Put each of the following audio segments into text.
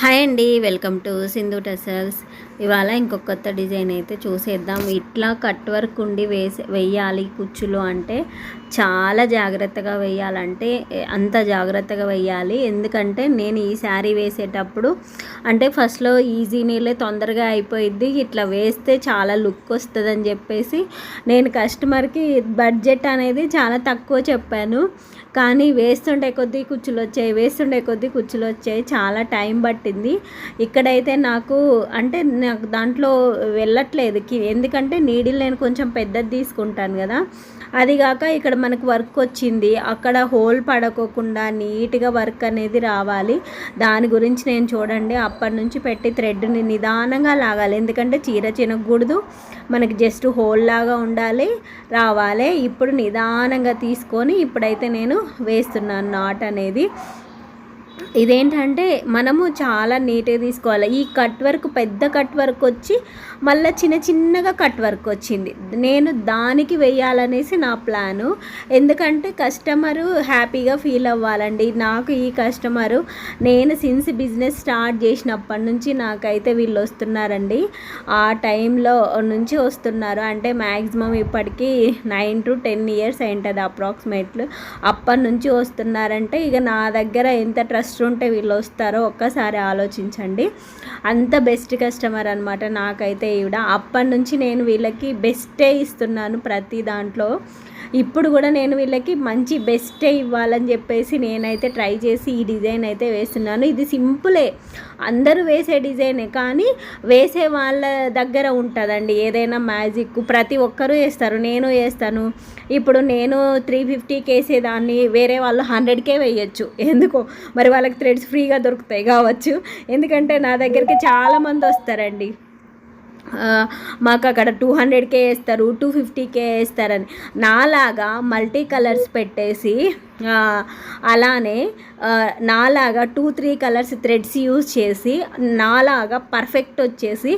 Hi అండి welcome to Sindhu tassels. ఇవాళ ఇంకొక కొత్త డిజైన్ అయితే చూసేద్దాం. ఇట్లా కట్ వర్క్ ఉండి వేసే వెయ్యాలి కుచ్చులు అంటే చాలా జాగ్రత్తగా వేయాలంటే అంత జాగ్రత్తగా వేయాలి. ఎందుకంటే నేను ఈ శారీ వేసేటప్పుడు అంటే ఫస్ట్లో ఈజీ నీళ్ళే తొందరగా అయిపోయిద్ది. ఇట్లా వేస్తే చాలా లుక్ వస్తుందని చెప్పేసి నేను కస్టమర్కి బడ్జెట్ అనేది చాలా తక్కువ చెప్పాను. కానీ వేస్తుండే కొద్దీ కుచ్చులు వచ్చాయి వేస్తుండే కొద్దీ కుచ్చులు వచ్చాయి. చాలా టైం పట్టింది. ఇక్కడైతే నాకు అంటే నాకు దాంట్లో వెళ్ళట్లేదు ఎందుకంటే నీడిల్ నేను కొంచెం పెద్దది తీసుకుంటాను కదా. అది కాక ఇక్కడ మనకు వర్క్ వచ్చింది. అక్కడ హోల్ పడకోకుండా నీట్గా వర్క్ అనేది రావాలి. దాని గురించి నేను చూడండి. అప్పటి నుంచి పెట్టి థ్రెడ్ని నిదానంగా లాగాలి. ఎందుకంటే చీర చినకూడదు. మనకి జస్ట్ హోల్ లాగా ఉండాలి రావాలి. ఇప్పుడు నిదానంగా తీసుకొని ఇప్పుడైతే నేను వేస్తున్నాను నాట్ అనేది. ఇదేంటంటే మనము చాలా నీట్గా తీసుకోవాలి. ఈ కట్ వర్క్ పెద్ద కట్ వర్క్ వచ్చి మళ్ళీ చిన్న చిన్నగా కట్ వర్క్ వచ్చింది. నేను దానికి వేయాలనేసి నా ప్లాను. ఎందుకంటే కస్టమరు హ్యాపీగా ఫీల్ అవ్వాలండి. నాకు ఈ కస్టమరు నేను సిన్స్ బిజినెస్ స్టార్ట్ చేసినప్పటి నుంచి నాకైతే వీళ్ళు వస్తున్నారండి. ఆ టైంలో నుంచి వస్తున్నారు. అంటే మ్యాక్సిమం ఇప్పటికీ నైన్ టు టెన్ ఇయర్స్ అయింటుంది అప్రాక్సిమేట్లు. అప్పటి నుంచి వస్తున్నారంటే ఇక నా దగ్గర ఎంత ట్రస్ట్ ఉంటే వీళ్ళు వస్తారో ఒక్కసారి ఆలోచించండి. అంత బెస్ట్ కస్టమర్ అనమాట నాకైతే ఈవిడ. అప్పటి నుంచి నేను వీళ్ళకి బెస్టే ఇస్తున్నాను ప్రతి దాంట్లో. ఇప్పుడు కూడా నేను వీళ్ళకి మంచి బెస్టే ఇవ్వాలని చెప్పేసి నేనైతే ట్రై చేసి ఈ డిజైన్ అయితే వేస్తున్నాను. ఇది సింపులే అందరూ వేసే డిజైనే కానీ వేసే వాళ్ళ దగ్గర ఉంటుందండి. ఏదైనా మ్యాజిక్ ప్రతి ఒక్కరూ వేస్తారు. నేను వేస్తాను. ఇప్పుడు నేను త్రీ ఫిఫ్టీకి వేసేదాన్ని. వేరే వాళ్ళు హండ్రెడ్కే వేయచ్చు. ఎందుకో? మరి వాళ్ళకి థ్రెడ్స్ ఫ్రీగా దొరుకుతాయి కావచ్చు. ఎందుకంటే నా దగ్గరికి చాలామంది వస్తారండి. మాకు అక్కడ టూ హండ్రెడ్కే వేస్తారు టూ ఫిఫ్టీకే వేస్తారని. నాలాగా మల్టీ కలర్స్ పెట్టేసి అలానే నాలాగా two three colours threads use చేసి నాలాగా పర్ఫెక్ట్ వచ్చేసి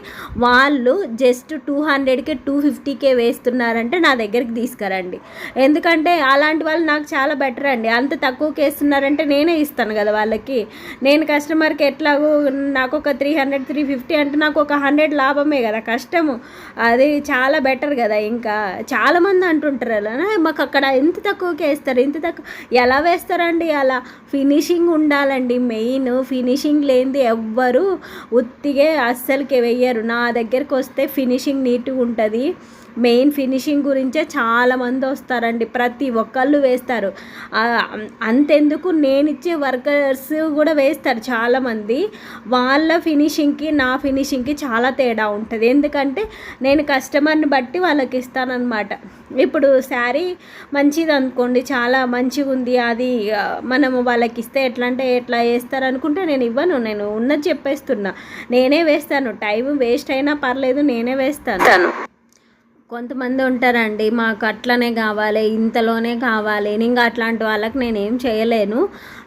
వాళ్ళు జస్ట్ టూ హండ్రెడ్కే టూ ఫిఫ్టీకే వేస్తున్నారంటే నా దగ్గరికి తీసుకురండి. ఎందుకంటే అలాంటి వాళ్ళు నాకు చాలా బెటర్ అండి. అంత తక్కువకి వేస్తున్నారంటే నేనే ఇస్తాను కదా వాళ్ళకి. నేను కస్టమర్కి ఎట్లాగో నాకు ఒక త్రీ హండ్రెడ్ త్రీ ఫిఫ్టీ అంటే నాకు ఒక హండ్రెడ్ లాభమే కదా. కష్టము. అది చాలా బెటర్ కదా ఇంకా. చాలామంది అంటుంటారు అలా మాకు అక్కడ ఇంత తక్కువకి వేస్తారు ఇంత తక్కువ ఎలా వేస్తారండి అలా? ఫినిషింగ్ ఉండాలండి మెయిన్. ఫినిషింగ్ లేనిది ఎవ్వరు ఉత్తిగే అస్సలకి వెయ్యరు. నా దగ్గరికి వస్తే ఫినిషింగ్ నీట్గా ఉంటుంది. మెయిన్ ఫినిషింగ్ గురించే చాలామంది వస్తారండి. ప్రతి ఒక్కళ్ళు వేస్తారు. అంతెందుకు నేను ఇచ్చే వర్కర్స్ కూడా వేస్తారు చాలామంది. వాళ్ళ ఫినిషింగ్కి నా ఫినిషింగ్కి చాలా తేడా ఉంటుంది. ఎందుకంటే నేను కస్టమర్ని బట్టి వాళ్ళకి ఇస్తానన్నమాట. ఇప్పుడు శారీ మంచిది అనుకోండి చాలా మంచిగా ఉంది. అది మనము వాళ్ళకి ఇస్తే ఎట్లా అంటే ఎట్లా వేస్తారు అనుకుంటే నేను ఇవ్వను. నేను ఉన్నది చెప్పేస్తున్నా. నేనే వేస్తాను. టైం వేస్ట్ అయినా పర్లేదు నేనే వేస్తాను. కొంతమంది ఉంటారండి మాకు అట్లనే కావాలి ఇంతలోనే కావాలి ఇంకా అట్లాంటి వాళ్ళకి నేనేం చేయలేను.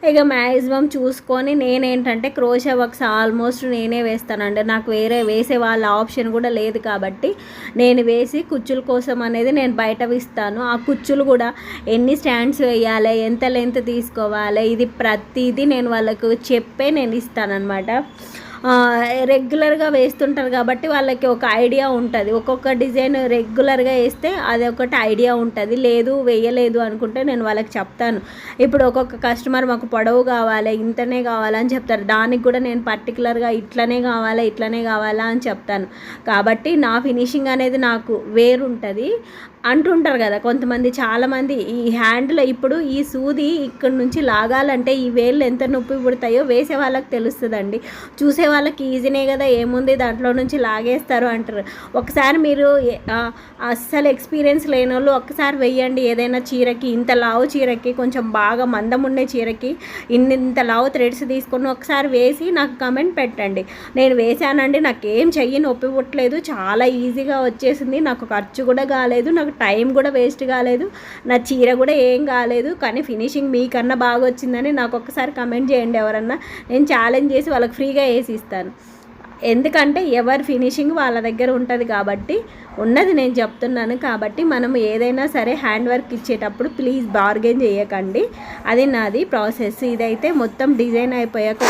ఇక మ్యాక్సిమం చూసుకొని నేనేంటంటే క్రోషా వర్క్స్ ఆల్మోస్ట్ నేనే వేస్తానండి. నాకు వేరే వేసే వాళ్ళ ఆప్షన్ కూడా లేదు కాబట్టి నేను వేసి కుచ్చుల కోసం అనేది నేను బయట ఇస్తాను ఆ కుచ్చులు కూడా ఎన్ని స్టాండ్స్ వేయాలి ఎంత లెంత్ తీసుకోవాలి ఇది ప్రతిదీ నేను వాళ్ళకు చెప్పే నేను ఇస్తానన్నమాట. రెగ్యులర్గా వేస్తుంటారు కాబట్టి వాళ్ళకి ఒక ఐడియా ఉంటుంది. ఒక్కొక్క డిజైన్ రెగ్యులర్గా వేస్తే అది ఒకటి ఐడియా ఉంటుంది. లేదు వేయలేదు అనుకుంటే నేను వాళ్ళకి చెప్తాను. ఇప్పుడు ఒక్కొక్క కస్టమర్ మాకు పొడవు కావాలి ఇంతనే కావాలని చెప్తారు. దానికి కూడా నేను పర్టికులర్గా ఇట్లనే కావాలా ఇట్లనే కావాలా అని చెప్తాను. కాబట్టి నా ఫినిషింగ్ అనేది నాకు వేరుంటుంది అంటుంటారు కదా కొంతమంది. చాలామంది ఈ హ్యాండ్లో ఇప్పుడు ఈ సూది ఇక్కడ నుంచి లాగాలంటే ఈ వేళ్ళు ఎంత నొప్పి పుడతాయో వేసే వాళ్ళకి తెలుస్తుందండి. చూసే వాళ్ళకి ఈజీనే కదా ఏముంది దాంట్లో నుంచి లాగేస్తారు అంటారు. ఒకసారి మీరు అస్సలు ఎక్స్పీరియన్స్ లేని వాళ్ళు ఒక్కసారి వెయ్యండి ఏదైనా చీరకి ఇంత లావు చీరకి కొంచెం బాగా మందం ఉండే చీరకి ఇన్ని ఇంత లావు థ్రెడ్స్ తీసుకొని ఒకసారి వేసి నాకు కమెంట్ పెట్టండి. నేను వేసానండి నాకు ఏం చెయ్యి నొప్పి పుట్టలేదు చాలా ఈజీగా వచ్చేసింది నాకు ఖర్చు కూడా కాలేదు నాకు టైం కూడా వేస్ట్ కాలేదు నా చీర కూడా ఏం కాలేదు కానీ ఫినిషింగ్ మీకన్నా బాగా వచ్చిందని నాకు ఒక్కసారి కమెంట్ చేయండి ఎవరన్నా. నేను ఛాలెంజ్ చేసి వాళ్ళకి ఫ్రీగా వేసి ఇస్తాను ఎందుకంటే ఎవరి ఫినిషింగ్ వాళ్ళ దగ్గర ఉంటుంది కాబట్టి ఉన్నది నేను చెప్తున్నాను. కాబట్టి మనం ఏదైనా సరే హ్యాండ్ వర్క్ ఇచ్చేటప్పుడు ప్లీజ్ బార్గెన్ చేయకండి. అది నాది ప్రాసెస్. ఇదైతే మొత్తం డిజైన్ అయిపోయాక